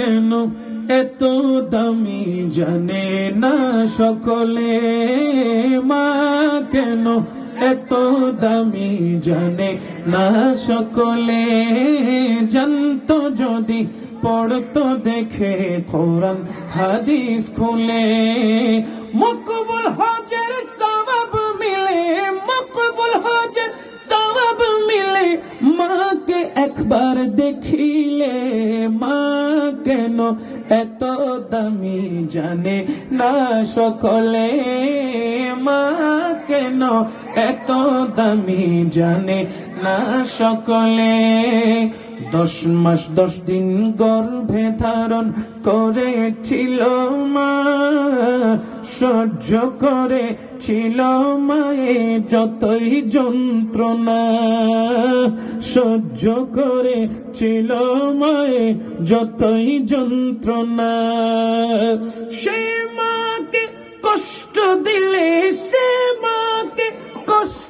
কেন এত দামি জানে না সকলে? মা, কেন এত দামি জানে না সকলে? জানতো যদি পড়তো দেখে কোরআন, হাদিস খুলে। মকবুল হজের সওয়াব মিলে, মকবুল হজের সওয়াব মিলে, মাকে একবার দেখিলে মা কেন এত দামি জানে না সকলে? মা, কেন এত দামি জানে না সকলে? দশ মাস, দশ দিন গর্ভে ধারণ করেছিল মা। সহ্য করে ছিল মায়ে যতই যন্ত্রণা। সহ্য করে ছিল মায়ে যতই যন্ত্রণা। সে মাকে কষ্ট দিলে, সে মাকে কষ্ট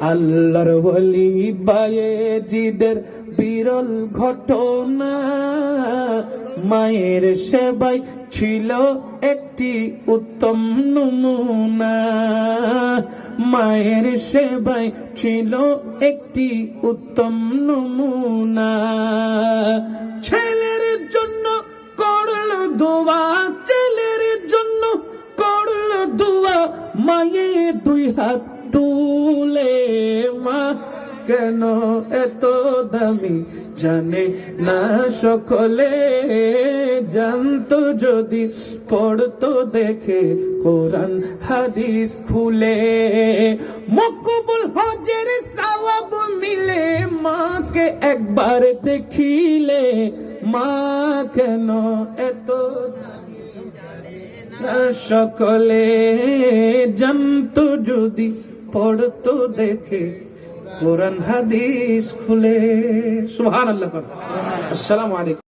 আল্লাহর বলি বায়ে জিদের বিরল ঘটনা। মায়ের সেবাই ছিল একটি উত্তম নমুনা। মায়ের সেবাই ছিল একটি উত্তম নমুনা। ছেলের জন্য করল দোয়া, ছেলের জন্য করল দোয়া। মায়ের দুই হাত তুলে মা কেন এত দামি? জানে না সকলে, জানতো যদি পড়তো দেখে কোরআন হাদিস খুলে। মকবুল হজের সওয়াব মিলে মাকে একবার দেখিলে। মা কেন এত সকলে, জানতো যদি পড়তো দেখে কোরআন হাদিস খুলে সুবহানাল্লাহ আসসালামু আলাইকুম